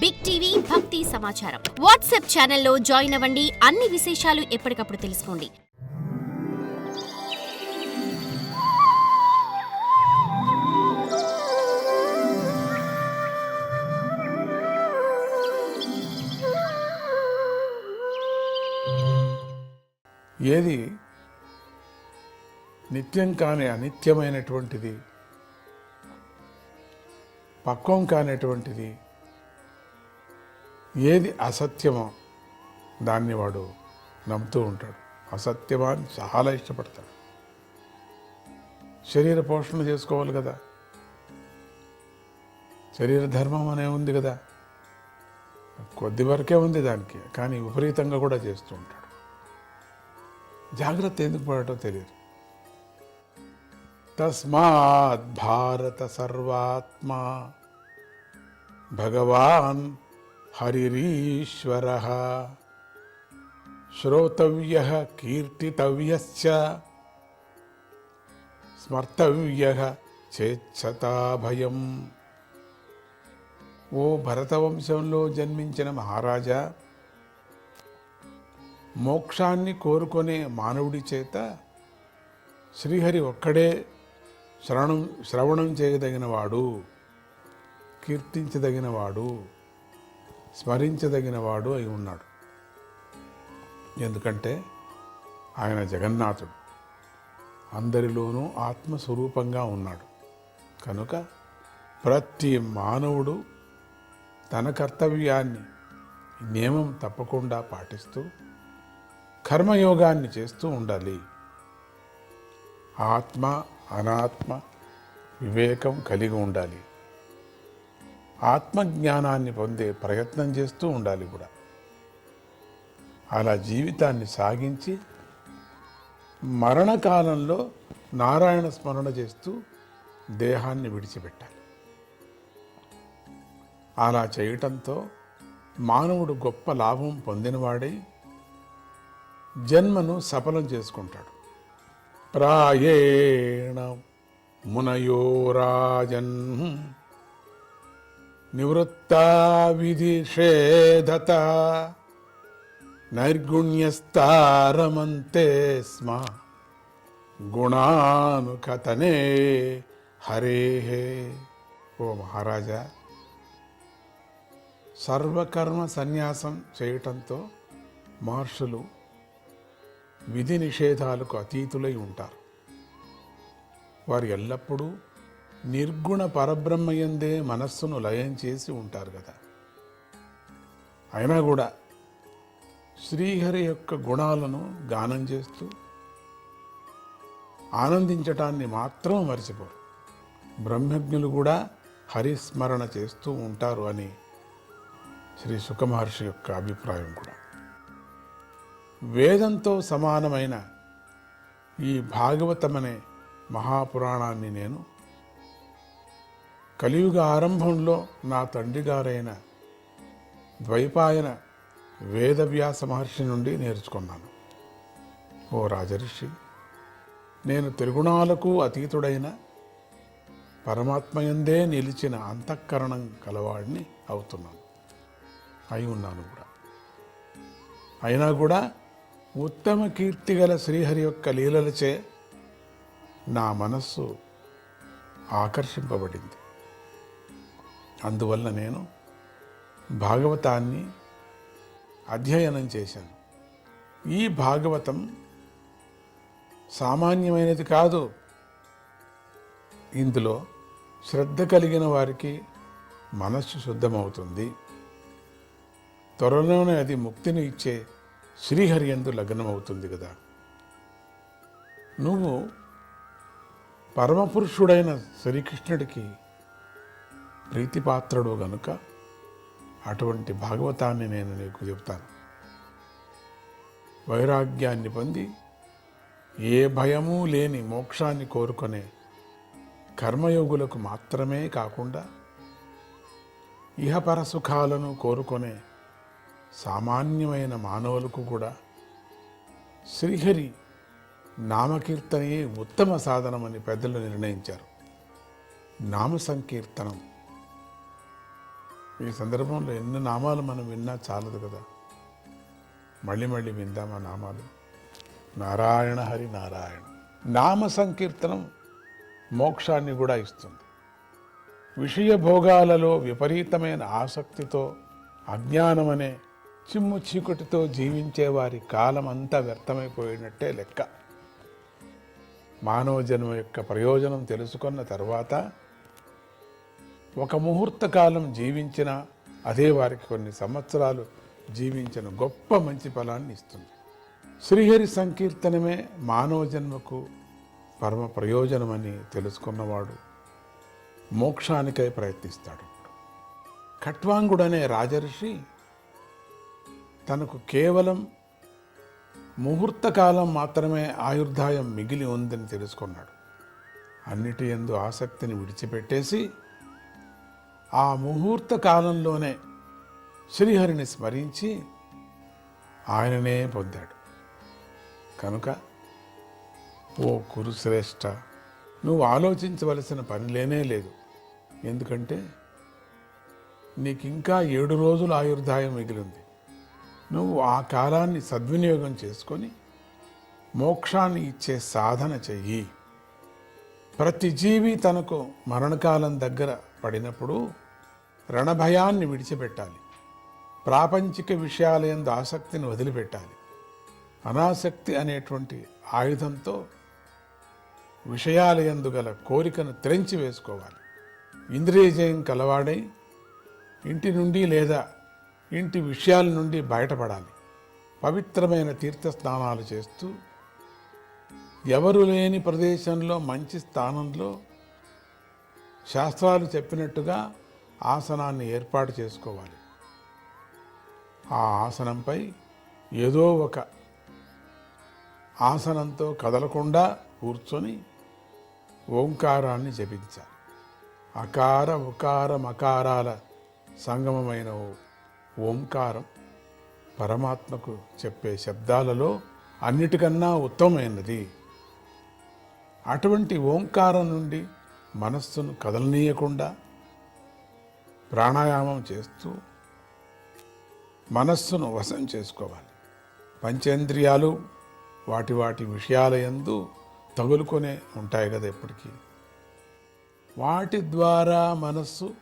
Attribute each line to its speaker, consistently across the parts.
Speaker 1: Big TV భక్తి సమాచారం WhatsApp ఛానల్లో జాయిన్ అవ్వండి. అన్ని విశేషాలు ఎప్పటికప్పుడు తెలుసుకోండి.
Speaker 2: ఏది? నిత్యం కాని అనిత్యమైనటువంటిది. పక్వం కానటువంటిది. ఏది అసత్యమో దాన్ని వాడు నమ్ముతూ ఉంటాడు. అసత్యమా అని చాలా ఇష్టపడతాడు. శరీర పోషణ చేసుకోవాలి కదా. శరీర ధర్మం అనే ఉంది కదా. కొద్ది వరకే ఉంది దానికి కానీ విపరీతంగా కూడా చేస్తూ ఉంటాడు. జాగ్రత్త ఎందుకు పడటో తెలియదు. తస్మాత్ భారత సర్వాత్మా. భగవాన్ హరిరీశ్వర. శ్రోతవ్య కీర్తితవ్యశ్చ. స్మర్తవ్య చేచ్చతాభయం ఓ భరతవంశంలో జన్మించిన మహారాజా మోక్షాన్ని కోరుకునే మానవుడి చేత శ్రీహరి ఒక్కడే శ్రవణం శ్రవణం చేయదగినవాడు కీర్తించదగినవాడు. స్మరించదగినవాడు అయి ఉన్నాడు. ఎందుకంటే ఆయన జగన్నాథుడు. అందరిలోనూ ఆత్మస్వరూపంగా ఉన్నాడు. కనుక ప్రతి మానవుడు తన కర్తవ్యాన్ని నియమం తప్పకుండా పాటిస్తూ కర్మయోగాన్ని చేస్తూ ఉండాలి. ఆత్మ అనాత్మ వివేకం కలిగి ఉండాలి. ఆత్మజ్ఞానాన్ని పొందే ప్రయత్నం చేస్తూ ఉండాలి కూడా. అలా జీవితాన్ని సాగించి మరణకాలంలో నారాయణ స్మరణ చేస్తూ దేహాన్ని విడిచిపెట్టాలి. అలా చేయటంతో మానవుడు గొప్ప లాభం పొందినవాడై జన్మను సఫలం చేసుకుంటాడు. ప్రాయేణ మునయోరాజన్ నివృత్తా విధిషేధత నైర్గుణ్యస్తారమంతే స్మ గుణానుకథనే హరే ఓ మహారాజా సర్వకర్మ సన్యాసం చేయటంతో మహర్షులు విధి నిషేధాలకు అతీతులై ఉంటారు. వారు ఎల్లప్పుడూ నిర్గుణ పరబ్రహ్మయందే మనస్సును లయం చేసి ఉంటారు కదా. అయినా కూడా శ్రీహరి యొక్క గుణాలను గానం చేస్తూ ఆనందించటాన్ని మాత్రం మరిచిపోరు. బ్రహ్మజ్ఞులు కూడా హరిస్మరణ చేస్తూ ఉంటారు అని శ్రీ సుఖమహర్షి యొక్క అభిప్రాయం కూడా. వేదంతో సమానమైన ఈ భాగవతమనే మహాపురాణాన్ని నేను కలియుగ ఆరంభంలో నా తండ్రి గారైన ద్వైపాయన వేదవ్యాస మహర్షి నుండి నేర్చుకున్నాను. ఓ రాజర్షి నేను త్రిగుణాలకు అతీతుడైన పరమాత్మయందే నిలిచిన అంతఃకరణం కలవాడిని అవుతున్నాను. అయి ఉన్నాను కూడా. అయినా కూడా ఉత్తమ కీర్తి గల శ్రీహరి యొక్క లీలలచే నా మనస్సు ఆకర్షింపబడింది. అందువల్ల నేను భాగవతాన్ని అధ్యయనం చేశాను. ఈ భాగవతం సామాన్యమైనది కాదు. ఇందులో శ్రద్ధ కలిగిన వారికి మనస్సు శుద్ధమవుతుంది. త్వరలోనే అది ముక్తిని ఇచ్చే శ్రీహరి ఎందు లగ్నమవుతుంది కదా. నువ్వు పరమపురుషుడైన శ్రీకృష్ణుడికి ప్రీతిపాత్రుడు గనుక అటువంటి భాగవతాన్ని నేను నీకు చెప్తాను. వైరాగ్యాన్ని పొంది ఏ భయము లేని మోక్షాన్ని కోరుకునే కర్మయోగులకు మాత్రమే కాకుండా ఇహపర సుఖాలను కోరుకునే సామాన్యమైన మానవులకు కూడా శ్రీహరి నామకీర్తనయే ఉత్తమ సాధనమని పెద్దలు నిర్ణయించారు. నామ సంకీర్తనం ఈ సందర్భంలో ఎన్ని నామాలు మనం విన్నా చాలదు కదా. మళ్ళీ మళ్ళీ విందాం ఆ నామాలు? నారాయణ హరి నారాయణ. నామ సంకీర్తనం మోక్షాన్ని కూడా ఇస్తుంది. విషయ భోగాలలో విపరీతమైన ఆసక్తితో అజ్ఞానమనే చిమ్ము చీకటితో జీవించే వారి కాలం అంతా వ్యర్థమైపోయినట్టే లెక్క. మానవ జన్మ యొక్క ప్రయోజనం తెలుసుకున్న తర్వాత ఒక ముహూర్త కాలం జీవించిన అదే వారికి కొన్ని సంవత్సరాలు జీవించిన గొప్ప మంచి ఫలాన్ని ఇస్తుంది. శ్రీహరి సంకీర్తనమే మానవ జన్మకు పరమ ప్రయోజనమని తెలుసుకున్నవాడు మోక్షానికై ప్రయత్నిస్తాడు. ఖట్వాంగుడనే రాజర్షి తనకు కేవలం ముహూర్తకాలం మాత్రమే ఆయుర్దాయం మిగిలి ఉందని తెలుసుకున్నాడు. అన్నిటి ఎందు ఆసక్తిని విడిచిపెట్టేసి ఆ ముహూర్త కాలంలోనే శ్రీహరిని స్మరించి ఆయననే పొందాడు. కనుక ఓ కురుశ్రేష్ఠ నువ్వు ఆలోచించవలసిన పని లేనే లేదు. ఎందుకంటే నీకు ఇంకా ఏడు రోజుల ఆయుర్దాయం మిగిలింది. నువ్వు ఆ కాలాన్ని సద్వినియోగం చేసుకొని మోక్షాన్ని ఇచ్చే సాధన చెయ్యి. ప్రతి జీవి తనకు మరణకాలం దగ్గర పడినప్పుడు రణభయాన్ని విడిచిపెట్టాలి. ప్రాపంచిక విషయాలయందు ఆసక్తిని వదిలిపెట్టాలి. అనాసక్తి అనేటువంటి ఆయుధంతో విషయాలయందు గల కోరికను త్రెంచి వేసుకోవాలి. ఇంద్రియజయం కలవాడై ఇంటి నుండి లేదా ఇంటి విషయాల నుండి బయటపడాలి. పవిత్రమైన తీర్థస్నానాలు చేస్తూ ఎవరు లేని ప్రదేశంలో మంచి స్థానంలో శాస్త్రాలు చెప్పినట్టుగా ఆసనాన్ని ఏర్పాటు చేసుకోవాలి. ఆ ఆసనంపై ఏదో ఒక ఆసనంతో కదలకుండా కూర్చొని ఓంకారాన్ని జపించాలి. అకార ఉకార మకారాల సంగమమైన ఓ ఓంకారం పరమాత్మకు చెప్పే శబ్దాలలో అన్నిటికన్నా ఉత్తమమైనది. అటువంటి ఓంకారం నుండి మనస్సును కదలనీయకుండా ప్రాణాయామం చేస్తూ మనస్సును వశం చేసుకోవాలి. పంచేంద్రియాలు వాటి వాటి విషయాల యందు తగులుకొనే ఉంటాయి కదా ఎప్పటికీ. వాటి ద్వారా మనస్సు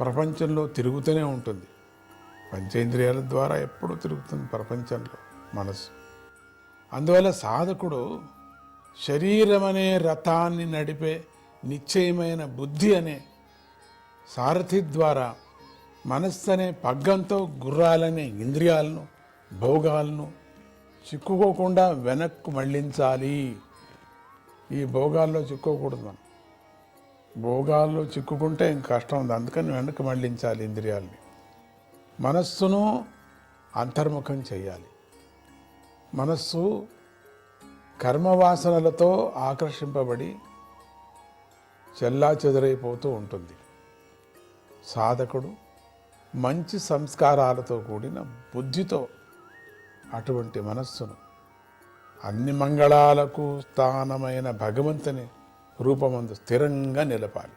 Speaker 2: ప్రపంచంలో తిరుగుతూనే ఉంటుంది. పంచేంద్రియాల ద్వారా ఎప్పుడూ తిరుగుతుంది ప్రపంచంలో మనస్సు. అందువల్ల సాధకుడు శరీరం అనే రథాన్ని నడిపే నిశ్చయమైన బుద్ధి అనే సారథి ద్వారా మనస్సు అనే పగ్గంతో గుర్రాలనే ఇంద్రియాలను భోగాలను చిక్కుకోకుండా వెనక్కు మళ్ళించాలి ఈ భోగాల్లో చిక్కుకోకూడదు మనం. భోగాల్లో చిక్కుకుంటే ఇంక కష్టం ఉంది. అందుకని వెనక్కి మళ్ళించాలి ఇంద్రియాలని. మనస్సును అంతర్ముఖం చేయాలి. మనస్సు కర్మవాసనలతో ఆకర్షింపబడి చెల్లా చెదరైపోతూ ఉంటుంది. సాధకుడు మంచి సంస్కారాలతో కూడిన బుద్ధితో అటువంటి మనస్సును అన్ని మంగళాలకు స్థానమైన భగవంతుని రూపమందు స్థిరంగా నిలపాలి.